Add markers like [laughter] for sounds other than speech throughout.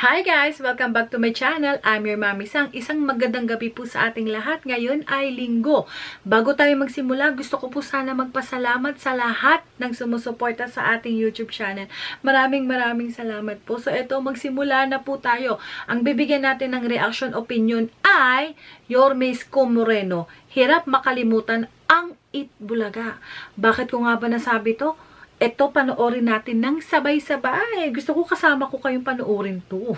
Hi guys! Welcome back to my channel. I'm your Mami Sang. Isang magandang gabi po sa ating lahat. Ngayon ay linggo. Bago tayo magsimula, gusto ko po sana magpasalamat sa lahat ng sumusuporta sa ating YouTube channel. Maraming maraming salamat po. So ito, magsimula na po tayo. Ang bibigyan natin ng reaction opinion ay Yormes Comoreno. Hirap makalimutan ang Itbulaga. Bakit ko nga ba nasabi to? Ito, panoorin natin ng sabay-sabay. Gusto ko kasama ko kayong panoorin to. [laughs]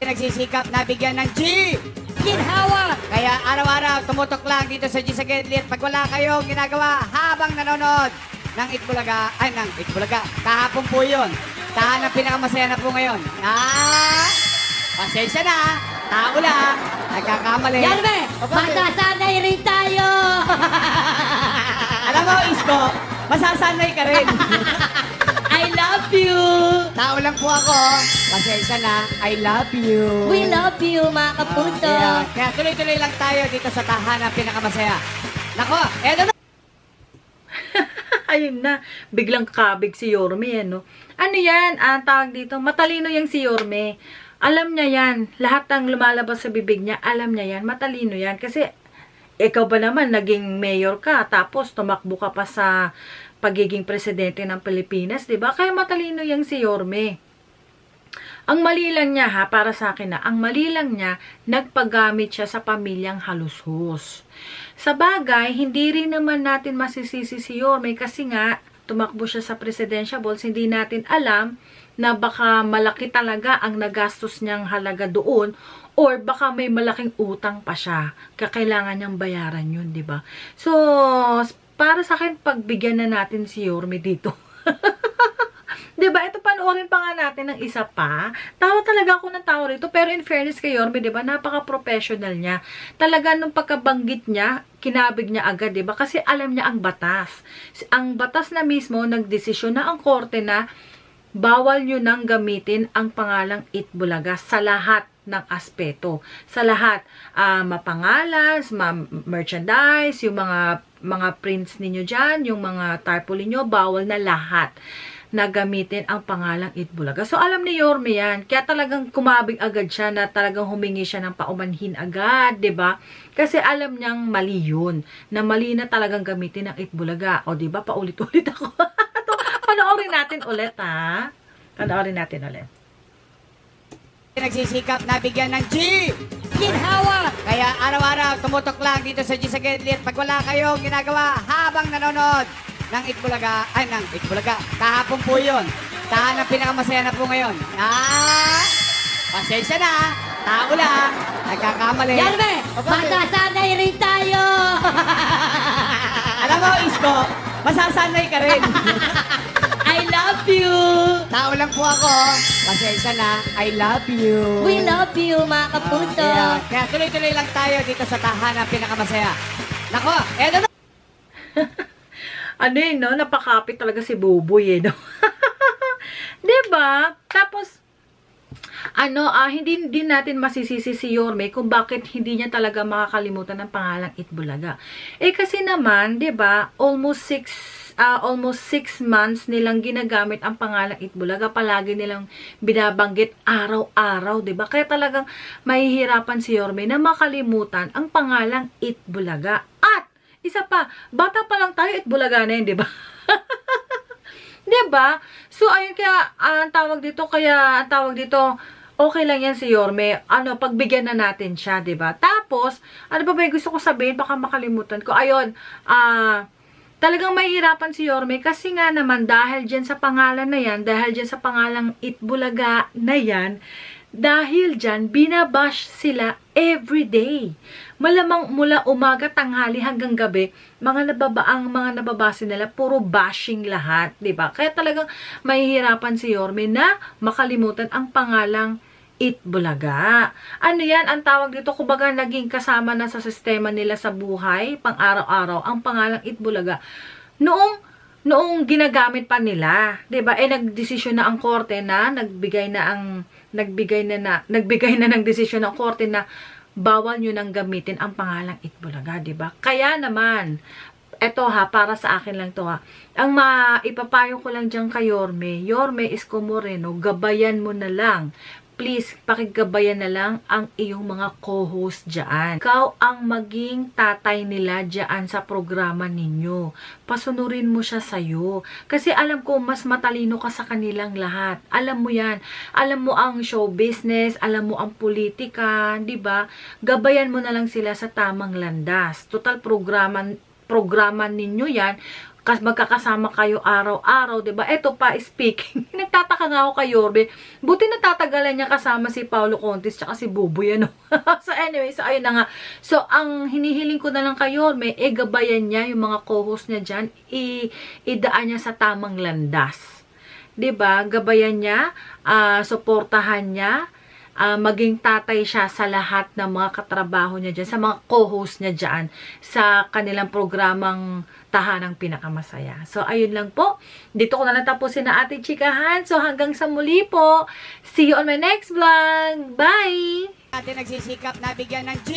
Nagsisikap na bigyan ng G! Ginhawa! Kaya araw-araw tumutok lang dito sa G sa Gidlit pag wala kayong ginagawa habang nanonood ng Itbulaga, ay ng Itbulaga, kahapon po yun. Tahan ang pinakamasaya na po ngayon. Ah! Pasensya na, tao lang, nagkakamali. Yan be! Masasanay rin tayo! [laughs] Alam mo, Isko, masasanay ka rin. [laughs] I love you! tao lang po ako. Pasensya na, I love you. We love you, mga kapuso! Ah, kaya, kaya tuloy-tuloy lang tayo dito sa tahanan pinakamasaya. Nako, eto na. [laughs] Ayun na, biglang kabig si Yorme, ano? Ano yan? Ang tawag dito, matalino yung si Yorme. Alam niya yan. Lahat ng lumalabas sa bibig niya, alam niya yan. Matalino yan. Kasi, ikaw ba naman, naging mayor ka, tapos tumakbo ka pa sa pagiging presidente ng Pilipinas, di ba? Kaya matalino yung si Yorme. Ang mali lang niya ha, para sa akin na, ang mali lang niya, nagpagamit siya sa pamilyang halushus. Sa bagay, hindi rin naman natin masisisi si Yorme kasi nga, tumakbo siya sa presidential balls, hindi natin alam na baka malaki talaga ang nagastos niyang halaga doon or baka may malaking utang pa siya. Kakailangan niyang bayaran yun, ba? So, para sa akin, pagbigyan na natin si Yorme dito. [laughs] 'Di ba? Ito panoorin pa nga natin ng isa pa. Tawa talaga ako ng tawa rito. Pero in fairness kay Yorme, 'di ba? Napaka-professional niya. Talaga nung pagkabanggit niya, kinabig niya agad, 'di ba? Kasi alam niya ang batas. Ang batas na mismo nagdesisyon na ang korte na bawal nyo nang gamitin ang pangalang Itbulaga sa lahat ng aspeto. Sa lahat, ah, mapangalan, ma-merchandise, yung mga mga prints ninyo dyan, yung mga tarpaulin nyo, bawal na lahat na gamitin ang pangalang Itbulaga. So, alam ni Yorme yan. Kaya talagang kumabig agad siya na talagang humingi siya ng paumanhin agad, ba Kasi alam niyang mali yun. Na mali na talagang gamitin ang Itbulaga. O, ba Paulit-ulit ako. [laughs] Panoorin natin ulit, ha? Panoorin natin ulit. Nagsisikap na bigyan ng G! Ginhawa! Kaya araw-araw tumutok lang dito sa G sa Gidlit pag wala kayong ginagawa habang nanonood ng Itbulaga, ay ng Itbulaga, kahapon po yun. Tahan ang pinakamasaya na po ngayon. Ah! Pasensya na, tao lang, nagkakamali. Yan be! O, bakit? Masasanay rin tayo! [laughs] Alam mo, Isko, masasanay ka rin. [laughs] love you. Tao lang po ako. Pasensya na. I love you. We love you, mga kapuso. Ah, yeah. Kaya tuloy-tuloy lang tayo dito sa tahanan pinakamasaya. Nako, eto na. [laughs] ano yun, no? Napakapit talaga si Buboy, eh, no? [laughs] diba? Tapos, ano, ah, hindi din natin masisisi si Yorme kung bakit hindi niya talaga makakalimutan ng pangalang Itbulaga. Eh kasi naman, 'di ba, almost 6 uh, almost 6 months nilang ginagamit ang pangalang Itbulaga. Palagi nilang binabanggit araw-araw, ba diba? Kaya talagang mahihirapan si Yorme na makalimutan ang pangalang Itbulaga. At, isa pa, bata pa lang tayo Itbulaga na yun, ba [laughs] diba? ba diba? So, ayun kaya, uh, ang tawag dito, kaya, ang tawag dito, okay lang yan si Yorme. Ano, pagbigyan na natin siya, ba diba? Tapos, ano ba ba gusto ko sabihin? Baka makalimutan ko. Ayun, ah, uh, talagang mahihirapan si Yorme kasi nga naman dahil dyan sa pangalan na yan, dahil dyan sa pangalang Itbulaga na yan, dahil dyan, binabash sila everyday. Malamang mula umaga, tanghali hanggang gabi, mga nababaang mga nababase nila, puro bashing lahat, ba? Kaya talagang mahihirapan si Yorme na makalimutan ang pangalang Itbulaga. Ano yan? Ang tawag dito, kumbaga naging kasama na sa sistema nila sa buhay, pang araw-araw, ang pangalang Itbulaga. Noong noong ginagamit pa nila, 'di ba? Eh nagdesisyon na ang korte na nagbigay na ang nagbigay na, na nagbigay na ng desisyon ng korte na bawal nyo nang gamitin ang pangalang Itbulaga, 'di ba? Kaya naman eto ha, para sa akin lang to ha. Ang maipapayo ko lang dyan kay Yorme, Yorme Isko Moreno, gabayan mo na lang. Please, pakigabayan na lang ang iyong mga co-host dyan. Ikaw ang maging tatay nila dyan sa programa ninyo. Pasunurin mo siya sa'yo. Kasi alam ko, mas matalino ka sa kanilang lahat. Alam mo yan. Alam mo ang show business, alam mo ang politika, di ba? Gabayan mo na lang sila sa tamang landas. Total programa programa ninyo yan, magkakasama kayo araw-araw, 'di ba? Ito pa speaking. [laughs] Nagtataka nga ako kay Yorbe. Buti natatagalan niya kasama si Paulo Contis tsaka si Buboy ano. [laughs] so anyway, so ayun na nga. So ang hinihiling ko na lang kay Yorme, e gabayan niya yung mga co-host niya diyan, i idaan niya sa tamang landas. 'Di ba? Gabayan niya, ah, suportahan niya, ah, maging tatay siya sa lahat ng mga katrabaho niya dyan, sa mga co-host niya dyan, sa kanilang programang Tahanang Pinakamasaya. So, ayun lang po. Dito ko na lang na ating chikahan. So, hanggang sa muli po. See you on my next vlog. Bye! Natin nagsisikap na bigyan ng G.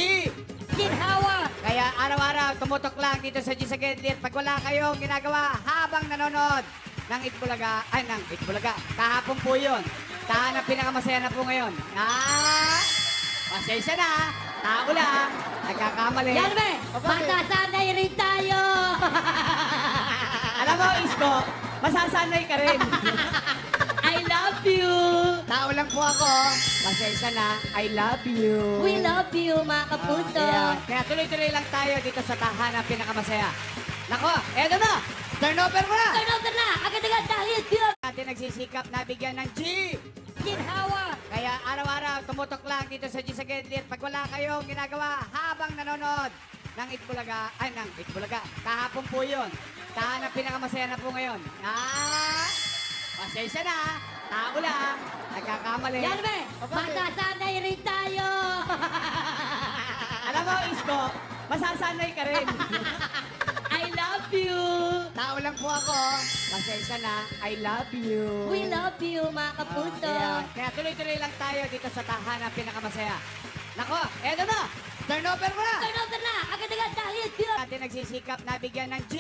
Ginhawa! Kaya araw-araw tumutok lang dito sa G sa Gedlit pag wala kayong ginagawa habang nanonood ng Itbulaga, ay ng Itbulaga. Kahapon po yun. Tahan ang pinakamasaya na po ngayon. Ah! Pasensya na. Tao lang. Nagkakamali. Yan bakit? Masasanay rin tayo! [laughs] Alam mo, Isko, masasanay ka rin. [laughs] I love you! Tao lang po ako. Pasensya na. I love you. We love you, mga kapuso! Ayan. Kaya tuloy-tuloy lang tayo dito sa tahanan pinakamasaya. Nako, eto na! Turnover mo na! Turn over na! Agad-agad dahil pure Natin nagsisikap na bigyan ng G. ginhawa! Kaya araw-araw tumutok lang dito sa G sa Gedlit pag wala kayong ginagawa habang nanonood ng Itbulaga, ay ng Itbulaga. Kahapon po yun. Tahan ang pinakamasaya na po ngayon. Ah! Pasensya na. Tao lang. Nagkakamali. Yan be! Masasanay rin tayo! Alam mo, Isko, masasanay ka rin. [laughs] I love you! Tao lang po ako. Pasensya na. I love you. We love you, mga kapuso! Ayan. Kaya tuloy-tuloy lang tayo dito sa tahanan pinakamasaya. Nako, eto na! Turnover mo na! Turn over na! Agad-agad dahil pure Natin nagsisikap na bigyan ng G.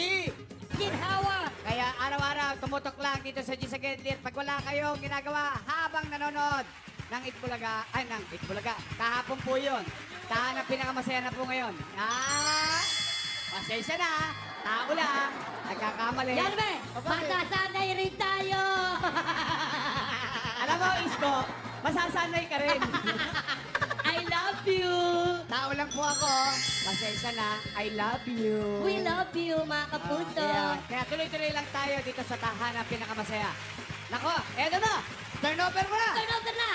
ginhawa! Kaya araw-araw tumutok lang dito sa G sa Gedlit pag wala kayong ginagawa habang nanonood ng Itbulaga, ay ng Itbulaga. Kahapon po yun. Tahan ang pinakamasaya na po ngayon. Ah! Pasensya na. Tao lang. Nagkakamali. Yan bakit? Masasanay rin tayo! [laughs] Alam mo, Isko, masasanay ka rin. [laughs] I love you! Tao lang po ako. Pasensya na. I love you. We love you, mga kapuso! Ayan. Kaya tuloy-tuloy lang tayo dito sa tahanan pinakamasaya. Nako, eto na! Turnover mo na! Turn over